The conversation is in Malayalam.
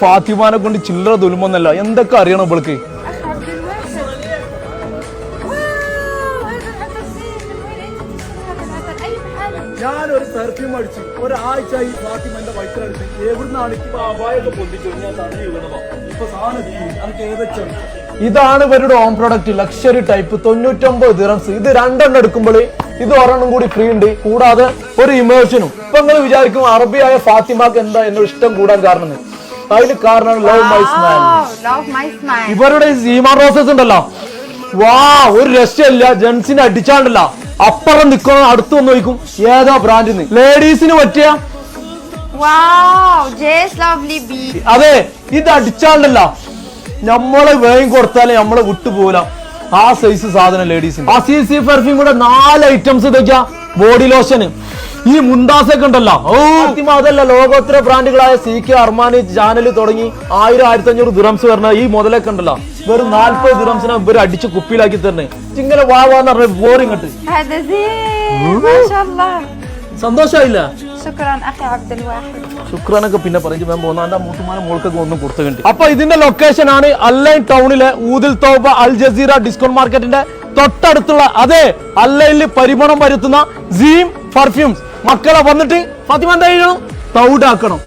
ഫാത്തിമാനെ കൊണ്ട് ചില്ലറ ദുൽമൊന്നല്ല എന്തൊക്കെ അറിയണം ഇവൾക്ക്? ഇതാണ് ഇവരുടെ ഹോം പ്രൊഡക്റ്റ് ലക്ഷറി ടൈപ്പ് തൊണ്ണൂറ്റൊമ്പത് ദിറംസ് ഇത് രണ്ടെണ്ണം എടുക്കുമ്പോൾ ഇത് ഒരെണ്ണം കൂടി ഫ്രീ ഉണ്ട്. കൂടാതെ ഒരു ഇമോഷനും ഇപ്പൊ നിങ്ങൾ വിചാരിക്കും അറബിയായ ഫാത്തിമാക്ക് എന്താ എന്നോ ഇഷ്ടം കൂടാൻ കാരണം അതിൽ കാരണമാണ് ലവ് മൈ മാൻ ഇവരുടെ സീമാ റോസസ് ഉണ്ടല്ലോ. വാ ഒരു രക്ഷയില്ല. ജെന്റ്സിനെ അടിച്ചാണ്ടല്ല. അപ്പുറം നിൽക്കുന്ന അടുത്ത് വന്ന് നോക്കും ഏതാ ബ്രാൻഡിന്ന് ലേഡീസിന് പറ്റിയ? അതെ ഇത് അടിച്ചാണ്ടല്ല. നമ്മളെ വേഗം കൊടുത്താലേ നമ്മളെ വിട്ടുപോല ആ സൈസ് സാധനം ലേഡീസിന് അസീസി പെർഫ്യൂം കൂടെ നാല് ഐറ്റംസ് ഇതൊക്കെയാ. ബോഡി ലോഷന് ഈ മുന്താസൊക്കെ ഉണ്ടല്ലോ. അതല്ല ലോകോത്തര ബ്രാൻഡുകളായ സി കെ അർമാനി ജാനൽ തുടങ്ങി ആയിരം ആയിരത്തി അഞ്ഞൂറ് ദിറംസ് വരണ ഈ മുതലൊക്കെ ഉണ്ടല്ലോ. വെറും നാല്പത് ദിറംസിനെ ഇവർ അടിച്ച് കുപ്പിയിലാക്കി തരണേ ഇങ്ങനെ വാവാന്ന് പറഞ്ഞ ബോറിംഗ് കിട്ടും സന്തോഷമായില്ല ശുക്രാനൊക്കെ പിന്നെ പറഞ്ഞു ഞാൻ പോകുന്ന മൂട്ടുമാന മോൾക്കൊക്കെ ഒന്നും കൊടുത്തുണ്ട് അപ്പൊ ഇതിന്റെ ലൊക്കേഷൻ ആണ് അല്ലൈൻ ടൗണിലെ ഊതിൽ തോബ അൽ ജസീറ ഡിസ്കൗണ്ട് മാർക്കറ്റിന്റെ തൊട്ടടുത്തുള്ള അതെ അല്ലൈനിൽ പരിമണം വരുത്തുന്ന സീം പെർഫ്യൂംസ് മക്കളെ വന്നിട്ട് ഫാത്തിമ എന്താ ചെയ്യണം? തൗഡാക്കണം